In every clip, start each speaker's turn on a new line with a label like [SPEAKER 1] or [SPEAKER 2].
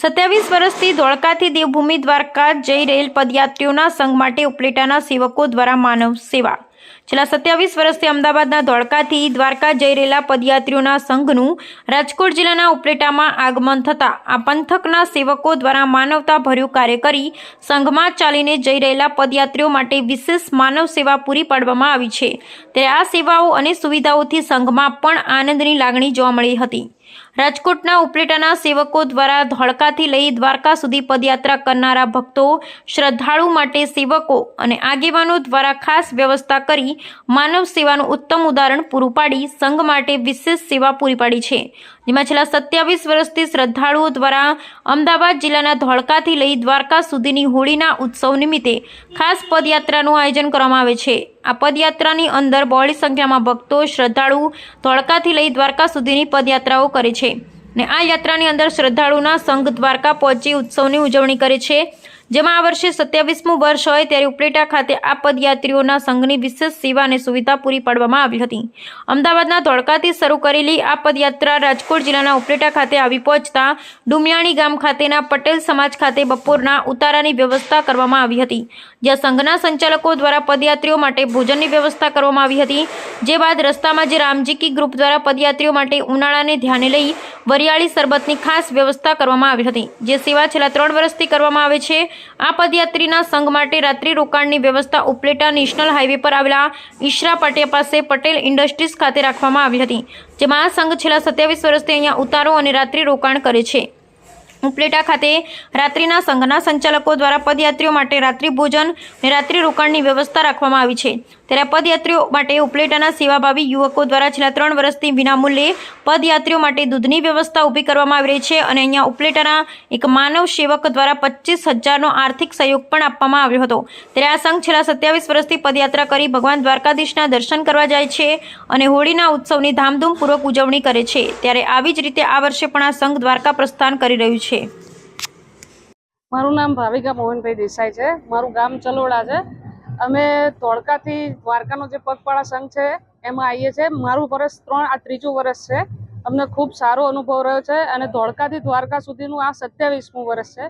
[SPEAKER 1] સત્યાવીસ વર્ષથી ધોળકાથી દેવભૂમિ દ્વારકા જઈ રહેલ પદયાત્રીઓના સંઘ માટે ઉપલેટાના સેવકો દ્વારા માનવ સેવા. છેલ્લા સત્યાવીસ વર્ષથી અમદાવાદના ધોળકાથી દ્વારકા જઈ રહેલા પદયાત્રીઓના સંઘનું રાજકોટ જિલ્લાના ઉપલેટામાં આગમન થતાં આ પંથકના સેવકો દ્વારા માનવતા ભર્યું કાર્ય કરી સંઘમાં ચાલીને જઈ રહેલા પદયાત્રીઓ માટે વિશેષ માનવ સેવા પૂરી પાડવામાં આવી છે. ત્યારે આ સેવાઓ અને સુવિધાઓથી સંઘમાં પણ આનંદની લાગણી જોવા મળી હતી. રાજકોટના ઉપલેટાના સેવકો દ્વારા ધોળકાથી લઈ દ્વારકા સુધી પદયાત્રા કરનારા ભક્તો શ્રદ્ધાળુ માટે સેવકો અને આગેવાનો દ્વારા ખાસ વ્યવસ્થા કરી માનવ સેવાનું ઉત્તમ ઉદાહરણ પૂરું પાડી સંઘ માટે વિશેષ સેવા પૂરી પાડી છે. જેમાં છેલ્લા સત્યાવીસ વર્ષથી શ્રદ્ધાળુઓ દ્વારા અમદાવાદ જિલ્લાના ધોળકાથી લઈ દ્વારકા સુધીની હોળીના ઉત્સવ નિમિત્તે ખાસ પદયાત્રાનું આયોજન કરવામાં આવે છે. આ પદયાત્રાની અંદર બહોળી સંખ્યામાં ભક્તો શ્રદ્ધાળુ ધોળકાથી લઈ દ્વારકા સુધીની પદયાત્રાઓ કરે છે. ને આ યાત્રાની અંદર શ્રદ્ધાળુના સંઘ દ્વારકા પહોંચી ઉત્સવની ઉજવણી કરે છે. જેમાં આ વર્ષે સત્યાવીસમું વર્ષ હોય ત્યારે ઉપલેટા ખાતે આ પદયાત્રીઓના સંઘની વિશેષ સેવા અને સુવિધા પૂરી પાડવામાં આવી હતી. અમદાવાદના ધોળકાથી શરૂ કરેલી આ પદયાત્રા રાજકોટ જિલ્લાના ઉપલેટા ખાતે આવી પહોંચતા ડુમિયાણી ગામ ખાતેના પટેલ સમાજ ખાતે બપોરના ઉતારાની વ્યવસ્થા કરવામાં આવી હતી. જ્યાં સંઘના સંચાલકો દ્વારા પદયાત્રીઓ માટે ભોજનની વ્યવસ્થા કરવામાં આવી હતી. જે બાદ રસ્તામાં જે રામજીકી ગ્રુપ દ્વારા પદયાત્રીઓ માટે ઉનાળાને ધ્યાને લઈ વરિયાળી શરબતની ખાસ વ્યવસ્થા કરવામાં આવી હતી. જે સેવા છેલ્લા ત્રણ વર્ષથી કરવામાં આવે છે. આ પદયાત્રીના સંઘ માટે રાત્રિ રોકાણની વ્યવસ્થા ઉપલેટા નેશનલ હાઈવે પર આવેલા ઈશરા પાટિયા પાસે પટેલ ઇન્ડસ્ટ્રીઝ ખાતે રાખવામાં આવી હતી, જેમાં આ સંઘ છેલ્લા સત્યાવીસ વર્ષથી અહીંયા ઉતારો અને રાત્રિ રોકાણ કરે છે. ઉપલેટા ખાતે રાત્રિના સંઘના સંચાલકો દ્વારા પદયાત્રીઓ માટે રાત્રિ ભોજન અને રાત્રિ રોકાણની વ્યવસ્થા રાખવામાં આવી છે. ત્યારે પદયાત્રીઓ માટે ઉપલેટાના સેવાભાવી યુવકો દ્વારા છેલ્લા ત્રણ વર્ષથી વિનામૂલ્યે પદયાત્રીઓ માટે દૂધની વ્યવસ્થા ઊભી કરવામાં આવી રહી છે અને અહીંયા ઉપલેટાના એક માનવ સેવક દ્વારા પચીસ હજારનો આર્થિક સહયોગ પણ આપવામાં આવ્યો હતો. ત્યારે આ સંઘ છેલ્લા સત્યાવીસ વર્ષથી પદયાત્રા કરી ભગવાન દ્વારકાધીશના દર્શન કરવા જાય છે અને હોળીના ઉત્સવની ધામધૂમપૂર્વક ઉજવણી કરે છે. ત્યારે આવી જ રીતે આ વર્ષે પણ આ સંઘ દ્વારકા પ્રસ્થાન કરી રહ્યું છે.
[SPEAKER 2] મારું નામ ભાવિકા મોહનભાઈ દેસાઈ છે. મારું ગામ ચલોડા છે. અમે ધોળકાથી દ્વારકાનો જે પગપાળા સંઘ છે, એમાં આવીએ છીએ. મારું વર્ષ ત્રણ, આ ત્રીજું વર્ષ છે. અમને ખૂબ સારો અનુભવ રહ્યો છે અને ધોળકાથી દ્વારકા સુધીનું આ સત્યાવીસમું વર્ષ છે.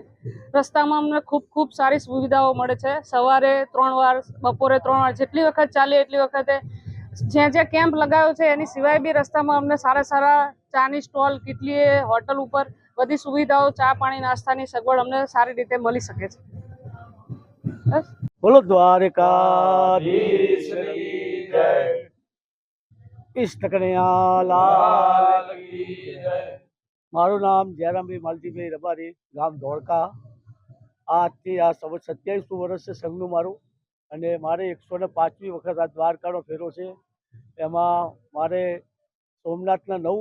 [SPEAKER 2] રસ્તામાં અમને ખૂબ ખૂબ સારી સુવિધાઓ મળે છે. સવારે ત્રણ વાર, બપોરે ત્રણ વાર, જેટલી વખત ચાલે એટલી વખતે જ્યાં જ્યાં કેમ્પ લગાવ્યો છે, એની સિવાય બી રસ્તામાં અમને સારા સારા ચાની સ્ટોલ કેટલી હોટલ ઉપર બધી સુવિધાઓ, ચા પાણી, નાસ્તાની સગવડ અમને સારી રીતે મળી શકે છે. બસ.
[SPEAKER 3] બોલો, દ્વારકાધીશ કી જય. ઈષ્ટ કનૈયા લાલ મારું નામ જયરામભાઈ માલજીભાઈ રબારી, ગામ ધોળકા. આજથી આ સવ સત્યાવીસમું વર્ષ છે સંઘનું મારું. અને મારે એકસો ને પાંચમી વખત આ દ્વારકાનો ફેરો છે. એમાં મારે સોમનાથના નવ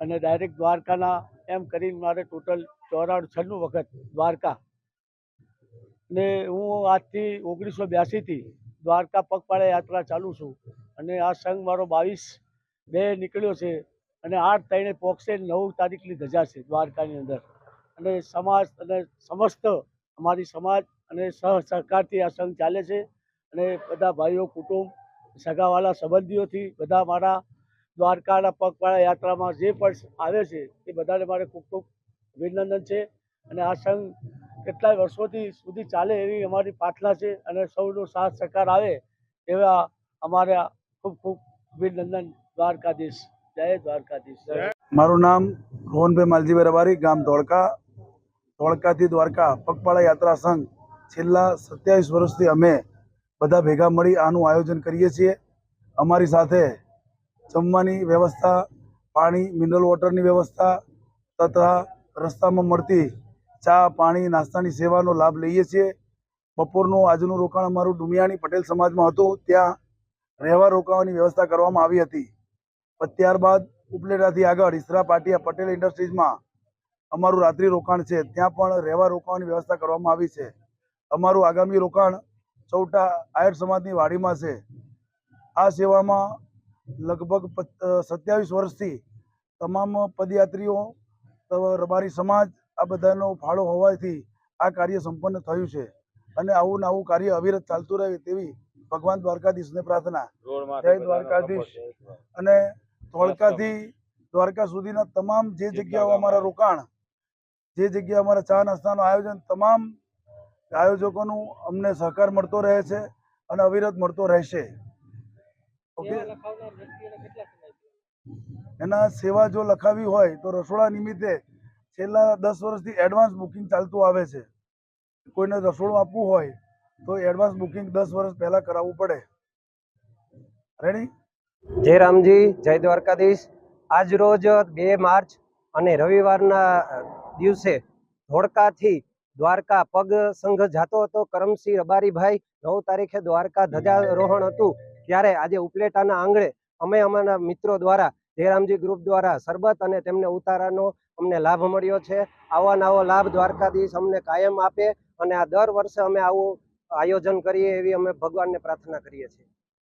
[SPEAKER 3] અને ડાયરેક્ટ દ્વારકાના એમ કરીને મારે ટોટલ ચોરાણું છન્નું વખત દ્વારકા ને હું આજથી ઓગણીસો બ્યાસીથી દ્વારકા પગપાળા યાત્રા ચાલુ છું અને આ સંઘ મારો બાવીસ બે નીકળ્યો છે અને આઠ ત્રણે પોક્ષે નવ તારીખની ધજા છે દ્વારકાની અંદર. અને સમાજ અને સમસ્ત અમારી સમાજ અને સહ સહકારથી આ સંઘ ચાલે છે અને બધા ભાઈઓ, કુટુંબ, સગાવાલા, સંબંધીઓથી બધા મારા દ્વારકાના પગપાળા યાત્રામાં જે પણ આવે છે એ બધાને મારે ખૂબ ખૂબ અભિનંદન છે. અને આ સંઘ કેટલાય વર્ષોથી સુધી ચાલે એવી અમારી પ્રાર્થના છે અને સૌનો સાથ સહકાર આવે એવા અમારા ખૂબ ખૂબ અભિનંદન દ્વારકાધીશ. જય દ્વારકાધીશ.
[SPEAKER 4] મારું નામ રોહનભાઈ માલજીભાઈ રબારી ગામ ધોળકા. ધોળકાથી દ્વારકા પગપાળા યાત્રા સંઘ. છેલ્લા સત્યાવીસ વર્ષથી અમે બધા ભેગા મળી આનું આયોજન કરીએ છીએ. અમારી સાથે જમવાની વ્યવસ્થા, પાણી મિનરલ વોટરની વ્યવસ્થા તથા રસ્તામાં મળતી ચા, પાણી, નાસ્તાની સેવાનો લાભ લઈએ છીએ. બપોરનું આજનું રોકાણ અમારું ડુમિયાણી પટેલ સમાજમાં હતું. ત્યાં રહેવા રોકાવાની વ્યવસ્થા કરવામાં આવી હતી. પણ ત્યારબાદ ઉપલેટાથી આગળ ઈસરા પાટિયા પટેલ ઇન્ડસ્ટ્રીઝમાં અમારું રાત્રિ રોકાણ છે. ત્યાં પણ રહેવા રોકાવાની વ્યવસ્થા કરવામાં આવી છે. અમારું આગામી રોકાણ ચૌટા આયર સમાજની વાડીમાં છે. આ સેવામાં લગભગ સત્યાવીસ વર્ષથી તમામ પદયાત્રીઓ રબારી સમાજ આ બધાનો ફાળો હોવાથી આ કાર્ય સંપન્ન થયું છે. અને આવું ને આવું કાર્ય અવિરત ચાલતું રહે તેવી ભગવાન દ્વારકાધીશને પ્રાર્થના. જય દ્વારકાધીશ. અને ધોળકાથી દ્વારકા સુધીના તમામ જે જગ્યાઓ અમારા રોકાણ જે જગ્યાએ અમારા ચા નાસ્તાનું આયોજન તમામ આયોજકોનું અમને સહકાર મળતો રહે છે અને અવિરત મળતો રહેશે. એના સેવા જો લખાવી હોય તો રસોડા નિમિત્તે છેલ્લા દસ વર્ષથી એડવાન્સ બુકિંગ ચાલતું આવે છે. કોઈને રસોડું આપવું હોય તો એડવાન્સ બુકિંગ દસ વર્ષ પહેલા કરાવવું પડે. રેડી
[SPEAKER 5] જય રામજી જય દ્વારકાધીશ. આજ રોજ બે માર્ચ અને રવિવારના દિવસે ધોળકાથી દ્વારકા પગ સંઘ જાતો હતો. કરમસિંહ રબારીભાઈ નવ તારીખે દ્વારકા ધજારોહણ હતું. ત્યારે આજે ઉપલેટાના આંગણે અમે અમારા મિત્રો દ્વારા, જયરામજી ગ્રુપ દ્વારા સરબત અને તેમને ઉતારાનો અમને લાભ મળ્યો છે. આવો નવો લાભ દ્વારકાધીશ અમને કાયમ આપે અને આ દર વર્ષે અમે આવું આયોજન કરીએ એવી અમે ભગવાનને પ્રાર્થના કરીએ છીએ.